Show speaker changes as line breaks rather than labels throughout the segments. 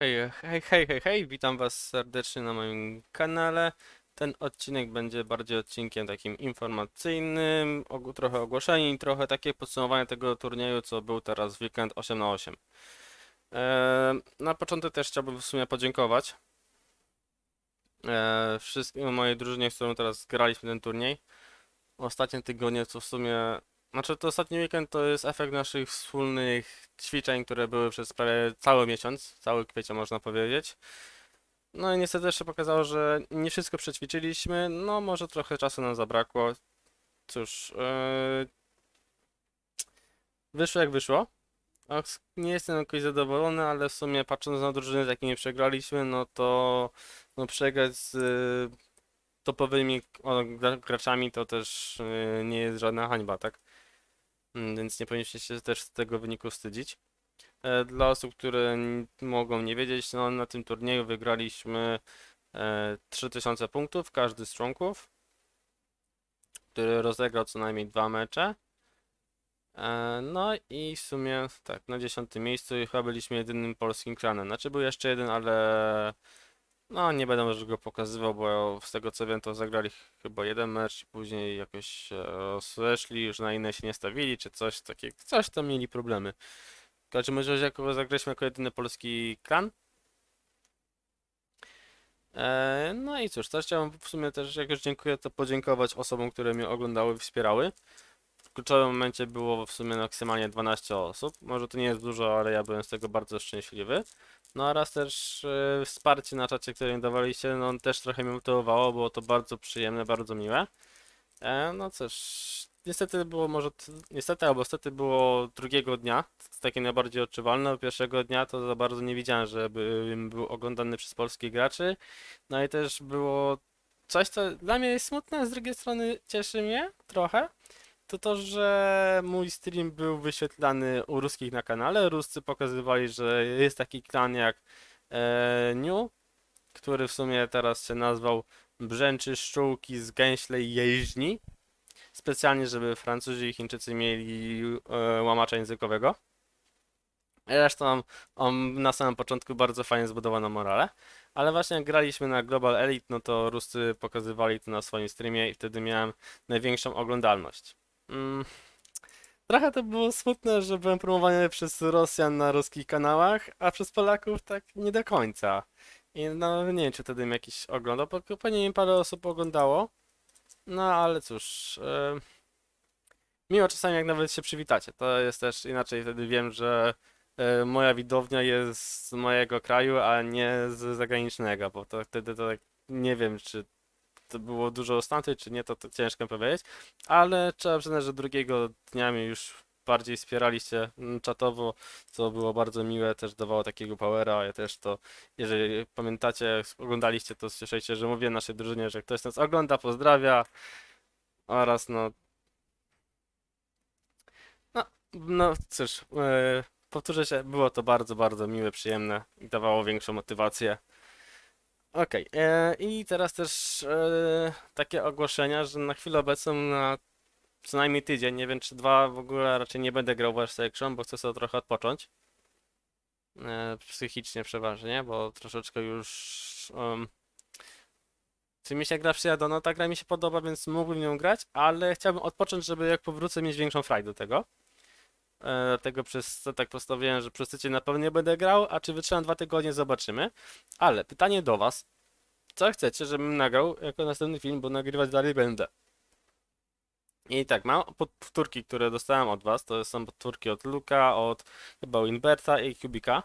Hej, hej, hej, hej, hej, witam Was serdecznie na moim kanale. Ten odcinek będzie bardziej odcinkiem takim informacyjnym, ogó- trochę ogłoszeń i trochę takie podsumowanie tego turnieju, co był teraz w weekend 8 na 8. Eee, na początek też chciałbym w sumie podziękować eee, wszystkim mojej drużynie, z którą teraz graliśmy ten turniej. Ostatnie tygodnie to w sumie, znaczy to ostatni weekend to jest efekt naszych wspólnych ćwiczeń, które były przez prawie cały miesiąc, cały kwiecień można powiedzieć. No i niestety jeszcze pokazało, że nie wszystko przećwiczyliśmy, no może trochę czasu nam zabrakło. Cóż, yy... wyszło jak wyszło. Ach, Nie jestem jakoś zadowolony, ale w sumie patrząc na drużyny, z jakimi przegraliśmy, no to no przegrać z yy, topowymi graczami to też yy, nie jest żadna hańba, tak? Mm, Więc nie powinniście się też z tego wyniku wstydzić. E, Dla osób, które mogą nie wiedzieć, no na tym turnieju wygraliśmy e, 3000 punktów, każdy z członków, który rozegrał co najmniej dwa mecze. E, No i w sumie tak, na dziesiątym miejscu chyba byliśmy jedynym polskim klanem. Znaczy był jeszcze jeden, ale no nie będę może go pokazywał, bo z tego co wiem to zagrali ch- chyba jeden mecz i później jakoś e, zeszli, już na inne się nie stawili, czy coś takiego, coś tam mieli problemy. W każdym razie jako zagraliśmy jako jedyny polski klan. E, no i cóż, też chciałem w sumie też, jak już dziękuję, to podziękować osobom, które mnie oglądały wspierały. Kluczowym momencie było w sumie maksymalnie 12 osób. Może to nie jest dużo, ale ja byłem z tego bardzo szczęśliwy. No oraz też e, wsparcie na czacie, które mi dawaliście, no też trochę mnie motywowało, było to bardzo przyjemne, bardzo miłe. E, no cóż, niestety było może, niestety albo stety było drugiego dnia, takie najbardziej odczuwalne, pierwszego dnia to za bardzo nie widziałem, żebym był oglądany przez polskich graczy. No i też było coś, co dla mnie jest smutne, z drugiej strony cieszy mnie trochę. To to, że mój stream był wyświetlany u ruskich na kanale. Ruscy pokazywali, że jest taki klan jak e, New, który w sumie teraz się nazwał Brzęczy Szczółki z Gęślej Jeźdni. Specjalnie, żeby Francuzi i Chińczycy mieli e, łamacza językowego. Zresztą on na samym początku bardzo fajnie zbudowano morale. Ale właśnie jak graliśmy na Global Elite, no to Ruscy pokazywali to na swoim streamie i wtedy miałem największą oglądalność. Mm. Trochę to było smutne, że byłem promowany przez Rosjan na ruskich kanałach, a przez Polaków tak nie do końca. I no nie wiem, czy wtedy mi jakiś oglądał, bo pewnie mi parę osób oglądało. No ale cóż, e, miło czasami jak nawet się przywitacie. To jest też inaczej, wtedy wiem, że e, moja widownia jest z mojego kraju, a nie z zagranicznego, bo to wtedy to tak nie wiem, czy to było dużo z tamtej, czy nie, to, to ciężko powiedzieć, ale trzeba przyznać, że drugiego dnia mnie już bardziej wspieraliście mm, czatowo, co było bardzo miłe, też dawało takiego powera, ja też to, jeżeli pamiętacie, oglądaliście, to słyszeliście, że mówię naszej drużynie, że ktoś nas ogląda, pozdrawia oraz no, no, no cóż, e, powtórzę się, było to bardzo, bardzo miłe, przyjemne i dawało większą motywację. Okej, e, i teraz też e, takie ogłoszenia, że na chwilę obecną na co najmniej tydzień, nie wiem czy dwa w ogóle raczej nie będę grał w West Section, bo chcę sobie trochę odpocząć. E, psychicznie przeważnie, bo troszeczkę już um, czy mi się gra przyjada, no ta gra mi się podoba, więc mógłbym nią grać, ale chciałbym odpocząć, żeby jak powrócę mieć większą frajdę do tego. E, dlatego przez tak postawiłem, że przez tydzień na pewno nie będę grał, a czy wytrzymam dwa tygodnie zobaczymy. Ale pytanie do was, co chcecie, żebym nagrał jako następny film, bo nagrywać dalej będę. I tak, mam powtórki, które dostałem od was. To są powtórki od Luka, od chyba Winberta i Kubika.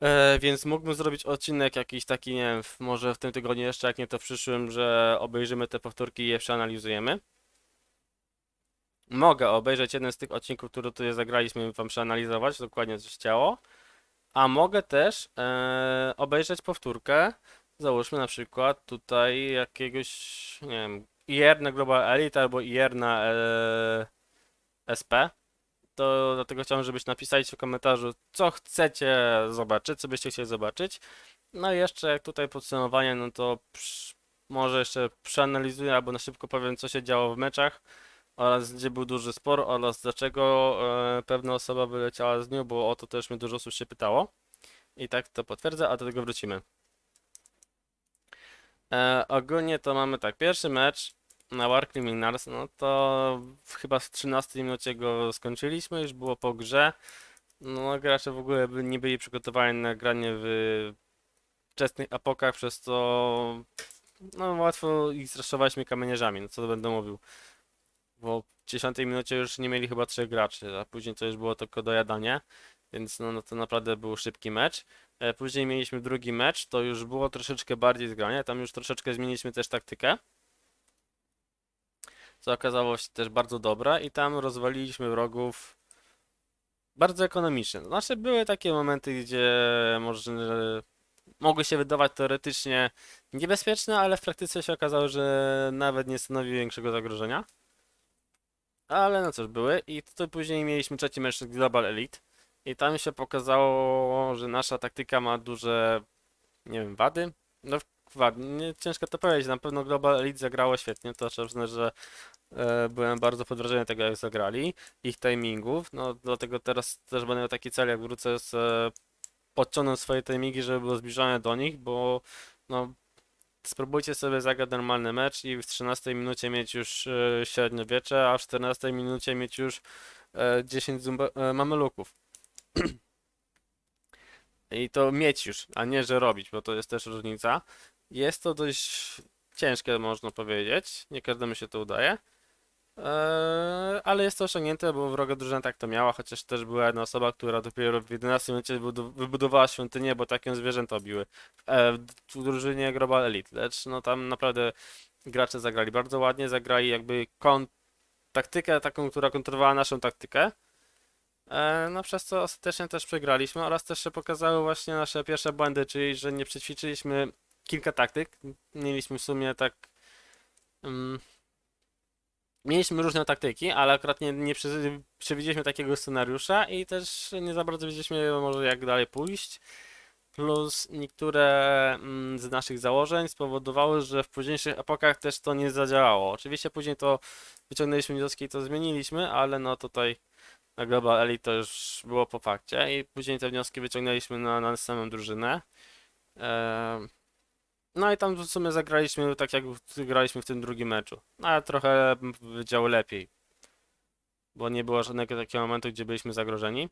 E, więc mógłbym zrobić odcinek jakiś taki, nie wiem, może w tym tygodniu jeszcze, jak nie to w przyszłym, że obejrzymy te powtórki i je przeanalizujemy. Mogę obejrzeć jeden z tych odcinków, które tutaj zagraliśmy wam przeanalizować, dokładnie co się działo. A mogę też e, obejrzeć powtórkę. Załóżmy na przykład tutaj jakiegoś, nie wiem, IR na Global Elite albo IR na e, SP. To dlatego chciałem, żebyście napisali w komentarzu, co chcecie zobaczyć, co byście chcieli zobaczyć. No i jeszcze jak tutaj podsumowanie, no to może jeszcze przeanalizuję albo na szybko powiem, co się działo w meczach oraz gdzie był duży spor oraz dlaczego e, pewna osoba wyleciała z nią, bo o to też mnie dużo osób się pytało. I tak to potwierdza, a do tego wrócimy. E, ogólnie to mamy tak, pierwszy mecz na War Criminals, no to chyba w 13 minucie go skończyliśmy, już było po grze. No gracze w ogóle nie byli przygotowani na granie w wczesnych epokach, przez to no łatwo ich straszowaliśmy kamieniarzami, no co to będę mówił. Bo w 10 minucie już nie mieli chyba trzech graczy, a później to już było tylko dojadanie, więc no, no to naprawdę był szybki mecz. E, Później mieliśmy drugi mecz, to już było troszeczkę bardziej zgranie, tam już troszeczkę zmieniliśmy też taktykę. Co okazało się też bardzo dobre i tam rozwaliliśmy wrogów bardzo ekonomicznie. Znaczy były takie momenty, gdzie może mogły się wydawać teoretycznie niebezpieczne, ale w praktyce się okazało, że nawet nie stanowiły większego zagrożenia. Ale no cóż, były. I tutaj później mieliśmy trzeci mecz Global Elite. I tam się pokazało, że nasza taktyka ma duże, nie wiem, wady. No, wady, ciężko to powiedzieć. Na pewno Global Elite zagrało świetnie. To trzeba że e, byłem bardzo pod wrażeniem tego, jak zagrali. Ich timingów. No, dlatego teraz też będę miał taki cel, jak wrócę z e, podciągnąć swoje timingi, żeby było zbliżone do nich, bo no, spróbujcie sobie zagrać normalny mecz i w 13 minucie mieć już e, średniowiecze, a w 14 minucie mieć już e, 10 zumba, e, mameluków. I to mieć już, a nie, że robić, bo to jest też różnica. Jest to dość ciężkie, można powiedzieć. Nie każdemu się to udaje. Eee, ale jest to osiągnięte, bo wroga drużyna tak to miała, chociaż też była jedna osoba, która dopiero w 11 minucie wybudowała świątynię, bo tak ją zwierzęta biły. E, w drużynie Global Elite, lecz no tam naprawdę gracze zagrali bardzo ładnie, zagrali jakby kon taktykę taką, która kontrolowała naszą taktykę. E, no przez co ostatecznie też przegraliśmy oraz też się pokazały właśnie nasze pierwsze błędy, czyli że nie przećwiczyliśmy kilka taktyk. Mieliśmy w sumie tak... mm, Mieliśmy różne taktyki, ale akurat nie, nie przewidzieliśmy takiego scenariusza i też nie za bardzo wiedzieliśmy może jak dalej pójść. Plus niektóre mm, z naszych założeń spowodowały, że w późniejszych epokach też to nie zadziałało. Oczywiście później to wyciągnęliśmy wnioski i to zmieniliśmy, ale no tutaj na Global Elite to już było po fakcie i później te wnioski wyciągnęliśmy na, na samą drużynę. Ehm, no i tam w sumie zagraliśmy tak jak graliśmy w tym drugim meczu. No ale trochę bym powiedział lepiej. Bo nie było żadnego takiego momentu, gdzie byliśmy zagrożeni.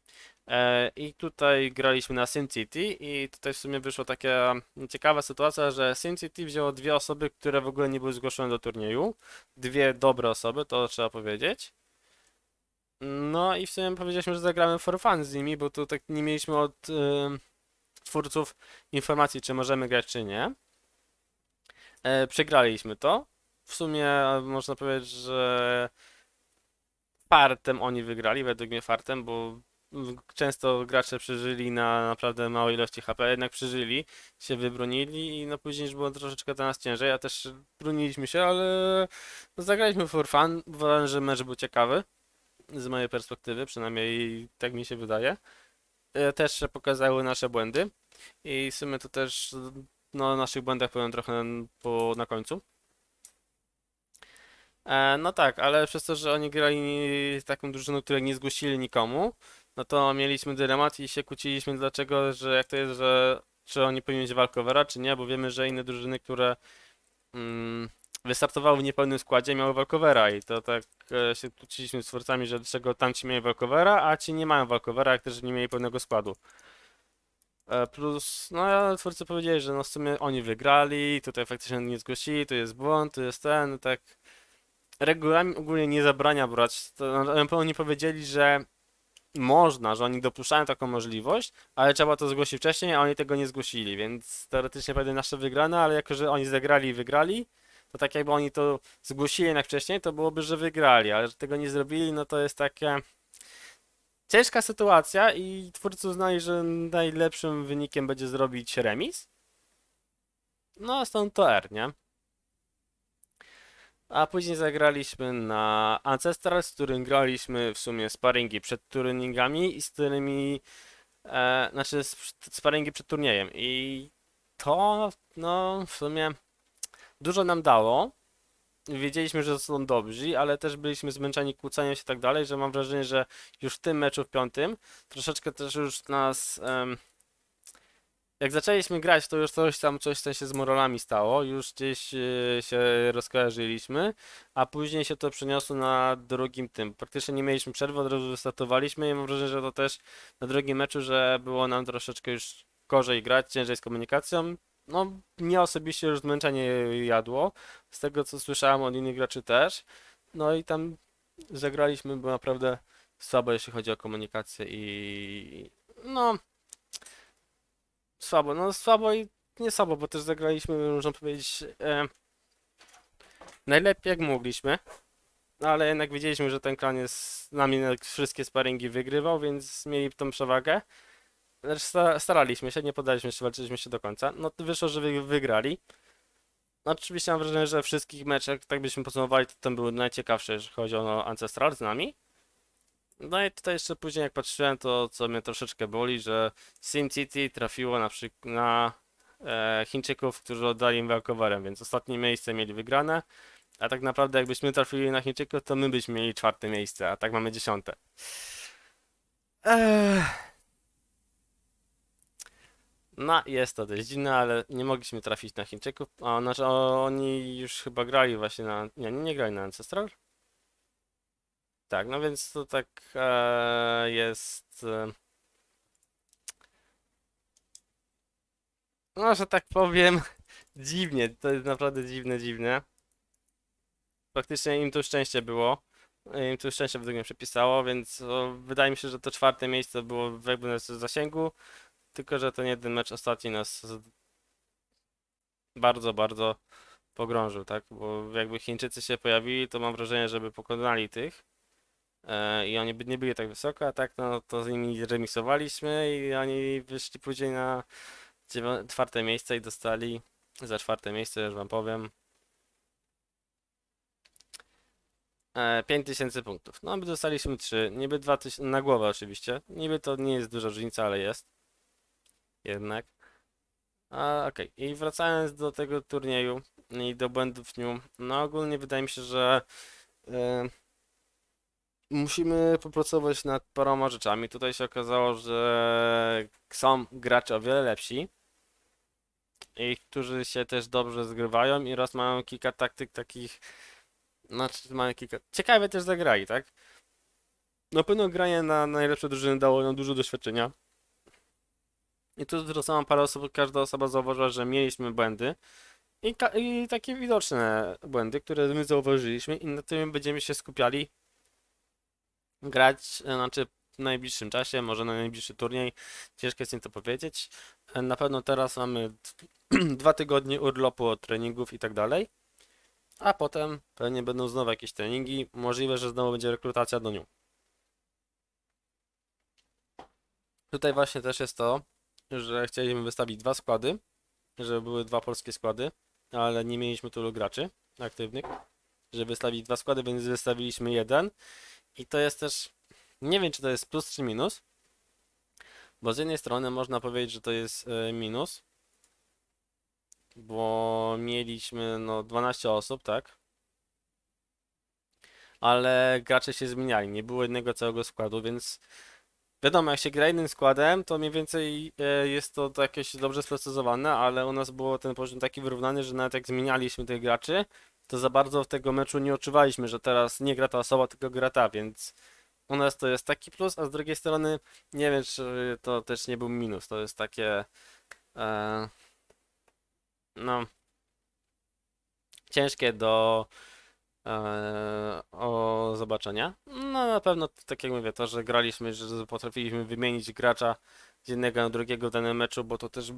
E, I tutaj graliśmy na Sin City i tutaj w sumie wyszła taka ciekawa sytuacja, że Sin City wzięło dwie osoby, które w ogóle nie były zgłoszone do turnieju. Dwie dobre osoby, to trzeba powiedzieć. No i w sumie powiedzieliśmy, że zagramy for fun z nimi, bo tu tak nie mieliśmy od ym, twórców informacji, czy możemy grać, czy nie. E, przegraliśmy to. W sumie e, można powiedzieć, że fartem oni wygrali, według mnie fartem, bo często gracze przeżyli na naprawdę małej ilości HP, jednak przeżyli, się wybronili i no później już było troszeczkę dla nas ciężej, a też broniliśmy się, ale no, zagraliśmy for fun, uważam, że mecz był ciekawy z mojej perspektywy, przynajmniej tak mi się wydaje. E, Też się pokazały nasze błędy i w sumie to też no, o naszych błędach powiem trochę po, na końcu. E, no tak, ale przez to, że oni grali taką drużyną, której nie zgłosili nikomu, no to mieliśmy dylemat i się kłóciliśmy dlaczego, że jak to jest, że czy oni powinni mieć walkowera, czy nie, bo wiemy, że inne drużyny, które mm, wystartowały w niepełnym składzie, miały walkowera i to tak e, się kłóciliśmy z twórcami, że dlaczego tamci mieli walkowera, a ci nie mają walkowera, jak też nie mieli pełnego składu. E, Plus, no ja twórcy powiedzieli, że no w sumie oni wygrali, tutaj faktycznie nie zgłosili, tu jest błąd, tu jest ten, no tak. Regulamin ogólnie nie zabrania brać. To, no, oni powiedzieli, że można, że oni dopuszczają taką możliwość, ale trzeba to zgłosić wcześniej, a oni tego nie zgłosili, więc teoretycznie pewnie nasze wygrane, ale jako, że oni zagrali i wygrali, to tak jakby oni to zgłosili jednak wcześniej, to byłoby, że wygrali, ale że tego nie zrobili, no to jest takie ciężka sytuacja i twórcy uznali, że najlepszym wynikiem będzie zrobić remis. No, stąd to R, nie? A później zagraliśmy na Ancestral, z którym graliśmy w sumie sparingi przed turningami i z którymi, e, znaczy sp- sparingi przed turniejem. I to, no, w sumie dużo nam dało. Wiedzieliśmy, że są dobrzy, ale też byliśmy zmęczeni kłóceniem się i tak dalej, że mam wrażenie, że już w tym meczu w piątym troszeczkę też już nas em, jak zaczęliśmy grać, to już coś tam, coś tam się z moralami stało, już gdzieś e, się rozkojarzyliśmy, a później się to przeniosło na drugim tym. Praktycznie nie mieliśmy przerwy, od razu wystartowaliśmy i mam wrażenie, że to też na drugim meczu, że było nam troszeczkę już gorzej grać, ciężej z komunikacją. No, mnie osobiście już zmęczenie jadło, z tego co słyszałem od innych graczy też. No i tam zagraliśmy, było naprawdę słabo, jeśli chodzi o komunikację i no słabo, no słabo i nie słabo, bo też zagraliśmy, można powiedzieć, e, najlepiej jak mogliśmy, no, ale jednak wiedzieliśmy, że ten klan jest z nami na wszystkie sparingi wygrywał, więc mieli tą przewagę. Sta- staraliśmy się, nie podaliśmy się, walczyliśmy się do końca. No to wyszło, że wy- wygrali. No, oczywiście mam wrażenie, że wszystkich meczach, tak byśmy podsumowali, to ten był najciekawszy, jeżeli chodzi o Ancestral z nami. No i tutaj jeszcze później jak patrzyłem, to co mnie troszeczkę boli, że SimCity trafiło na na e, Chińczyków, którzy oddali im walkowerem, więc ostatnie miejsce mieli wygrane, a tak naprawdę jakbyśmy trafili na Chińczyków, to my byśmy mieli czwarte miejsce, a tak mamy dziesiąte. Ech. No, jest to dość dziwne, ale nie mogliśmy trafić na Chińczyków, a znaczy oni już chyba grali właśnie na, nie, nie grali na Ancestral? Tak, no więc to tak e, jest. E, no, że tak powiem, dziwnie. To jest naprawdę dziwne, dziwne. Faktycznie im tu szczęście było. Im tu szczęście według mnie przypisało, więc o, wydaje mi się, że to czwarte miejsce było w zasięgu. Tylko, że ten jeden mecz ostatni nas bardzo, bardzo pogrążył, tak? Bo jakby Chińczycy się pojawili, to mam wrażenie, żeby pokonali tych. E, I oni by nie byli tak wysoko, a tak no to z nimi remisowaliśmy i oni wyszli później na czwarte miejsce i dostali za czwarte miejsce, już wam powiem, e, 5000 punktów. No my dostaliśmy 3, niby 2000 na głowę oczywiście. Niby to nie jest duża różnica, ale jest. Jednak. A, okej. I wracając do tego turnieju i do błędów w nim, no ogólnie wydaje mi się, że e, Musimy popracować nad paroma rzeczami. Tutaj się okazało, że są gracze o wiele lepsi i którzy się też dobrze zgrywają i raz mają kilka taktyk takich, znaczy mają kilka, ciekawe też zagrali, tak? Na pewno granie na najlepsze drużyny dało nam dużo doświadczenia. I tu zwracałam parę osób, każda osoba zauważyła, że mieliśmy błędy i, i takie widoczne błędy, które my zauważyliśmy i na tym będziemy się skupiali grać, e, znaczy w najbliższym czasie, może na najbliższy turniej. Ciężko jest mi to powiedzieć. E, Na pewno teraz mamy dwa tygodnie urlopu od treningów i tak dalej. A potem pewnie będą znowu jakieś treningi. Możliwe, że znowu będzie rekrutacja do nią. Tutaj właśnie też jest to, że chcieliśmy wystawić dwa składy, żeby były dwa polskie składy, ale nie mieliśmy tylu graczy aktywnych, żeby wystawić dwa składy, więc wystawiliśmy jeden. I to jest też, nie wiem czy to jest plus czy minus, bo z jednej strony można powiedzieć, że to jest e, minus, bo mieliśmy no 12 osób, tak? Ale gracze się zmieniali, nie było jednego całego składu, więc wiadomo, jak się gra jednym składem, to mniej więcej e, jest to jakieś dobrze sprecyzowane, ale u nas było ten poziom taki wyrównany, że nawet jak zmienialiśmy tych graczy, to za bardzo w tego meczu nie odczuwaliśmy, że teraz nie gra ta osoba, tylko gra ta, więc u nas to jest taki plus, a z drugiej strony nie wiem, czy to też nie był minus. To jest takie e, no ciężkie do o zobaczenia. No na pewno tak jak mówię, to, że graliśmy, że potrafiliśmy wymienić gracza z jednego na drugiego w danym meczu, bo to też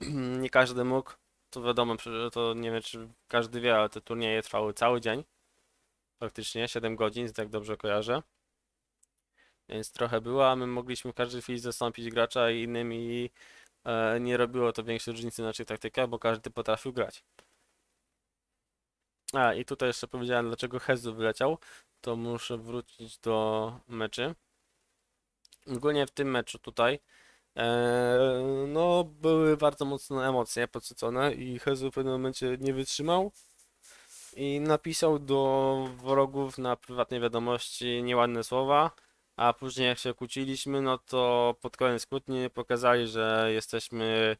nie każdy mógł. To wiadomo, to nie wiem, czy każdy wie, ale te turnieje trwały cały dzień. Praktycznie 7 godzin, tak dobrze kojarzę. Więc trochę było, a my mogliśmy w każdej chwili zastąpić gracza i innym i e, nie robiło to większej różnicy na naszych taktykach, bo każdy potrafił grać. A, i tutaj jeszcze powiedziałem, dlaczego Hezu wyleciał. To muszę wrócić do meczy. Ogólnie w tym meczu tutaj e, no były bardzo mocne emocje podsycone i Hezu w pewnym momencie nie wytrzymał i napisał do wrogów na prywatnej wiadomości nieładne słowa, A później jak się kłóciliśmy, no to pod koniec kłótni pokazali, że jesteśmy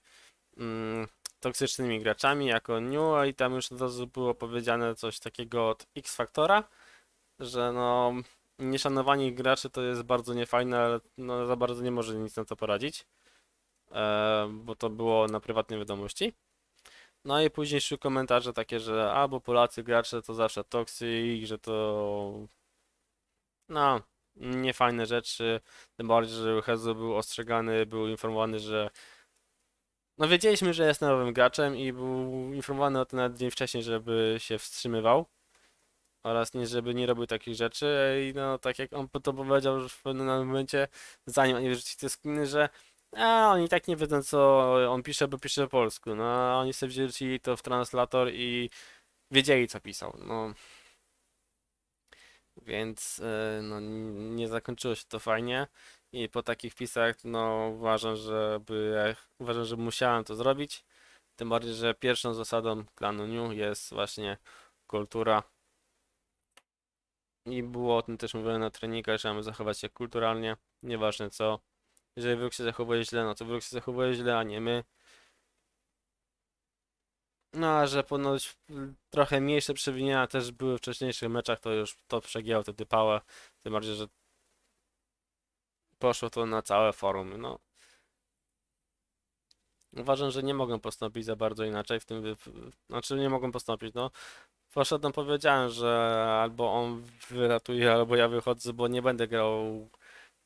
mm, toksycznymi graczami jako New i tam już od razu było powiedziane coś takiego od X Factora, że no nieszanowanie graczy to jest bardzo niefajne, ale no za bardzo nie może nic na to poradzić, e, bo to było na prywatnej wiadomości. No i później szły komentarze takie, że albo Polacy gracze to zawsze toksik, że to no niefajne rzeczy, tym bardziej, że Hezu był ostrzegany, był informowany, że no wiedzieliśmy, że jest nowym graczem i był informowany o tym nawet dzień wcześniej, żeby się wstrzymywał. Oraz nie, żeby nie robił takich rzeczy. I no tak jak on to powiedział już w pewnym momencie, zanim oni wrzucili te skiny, że a oni tak nie wiedzą co on pisze, bo pisze po polsku, no a oni sobie wrzucili to w translator i wiedzieli co pisał, no. Więc e, no, nie zakończyło się to fajnie i po takich wpisach no uważam, żeby uważam, że musiałem to zrobić. Tym bardziej, że pierwszą zasadą klanu New jest właśnie kultura. I było o tym też mówione na treningach, że mamy zachować się kulturalnie, nieważne co. Jeżeli wróg się zachowuje źle, no to wróg się zachowuje źle, a nie my. No, a że ponoć trochę mniejsze przewinienia też były w wcześniejszych meczach, to już to przegięło wtedy pałę. Tym bardziej, że poszło to na całe forum. No, uważam, że nie mogę postąpić za bardzo inaczej w tym. Znaczy, nie mogę postąpić. No, poszedłem, powiedziałem, że albo on wyratuje, albo ja wychodzę, bo nie będę grał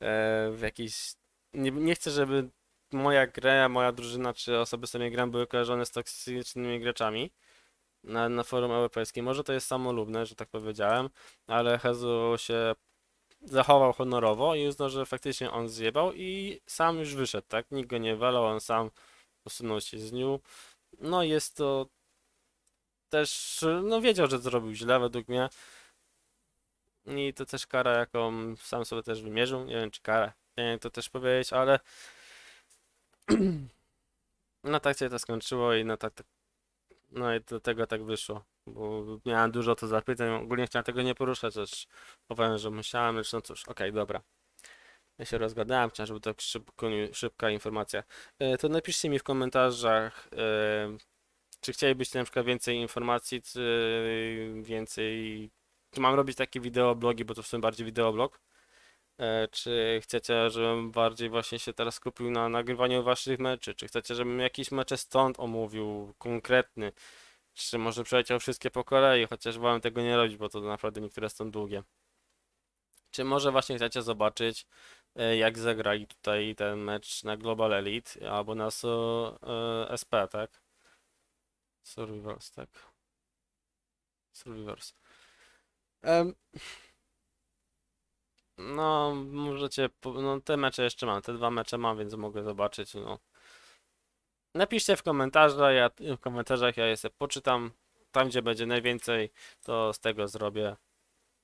e, w jakiś. Nie, nie chcę, żeby moja gra, moja drużyna, czy osoby, z którymi gram, były kojarzone z toksycznymi graczami na, na forum europejskim. Może to jest samolubne, że tak powiedziałem, ale Hezu się zachował honorowo i uznał, że faktycznie on zjebał i sam już wyszedł, tak? Nikt go nie walał, on sam usunął się z niu. No jest to też, no wiedział, że zrobił źle według mnie i to też kara, jaką sam sobie też wymierzył. Nie wiem, czy karę, nie wiem, to też powiedzieć, ale no tak się to skończyło i no tak no i do tego tak wyszło, bo miałem dużo to zapytań, ogólnie chciałem tego nie poruszać, lecz powiem, że musiałem, lecz no cóż, okej, dobra. Ja się rozgadałem, chciałem, żeby tak szybko, szybka informacja. E, To napiszcie mi w komentarzach, e, czy chcielibyście na przykład więcej informacji, czy więcej... Czy mam robić takie wideoblogi, bo to w sumie bardziej wideoblog? E, Czy chcecie, żebym bardziej właśnie się teraz skupił na nagrywaniu waszych meczy? Czy chcecie, żebym jakieś mecze stąd omówił, konkretny? Czy może przeleciał wszystkie po kolei, chociaż wolałem tego nie robić, bo to naprawdę niektóre są długie. Czy może właśnie chcecie zobaczyć, e, jak zagrali tutaj ten mecz na Global Elite, albo na so, e, SP, tak? Survivors, tak. Survivors. Em, no, możecie, no te mecze jeszcze mam, te dwa mecze mam, więc mogę zobaczyć, no. Napiszcie w komentarzach, ja, w komentarzach ja je sobie poczytam, tam gdzie będzie najwięcej, to z tego zrobię.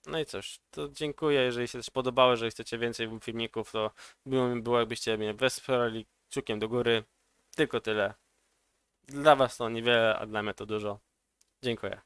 No i cóż, to dziękuję, jeżeli się też podobało, jeżeli chcecie więcej filmików, to miło mi było, jakbyście mnie wesprali kciukiem do góry. Tylko tyle. Dla was to niewiele, a dla mnie to dużo. Dziękuję.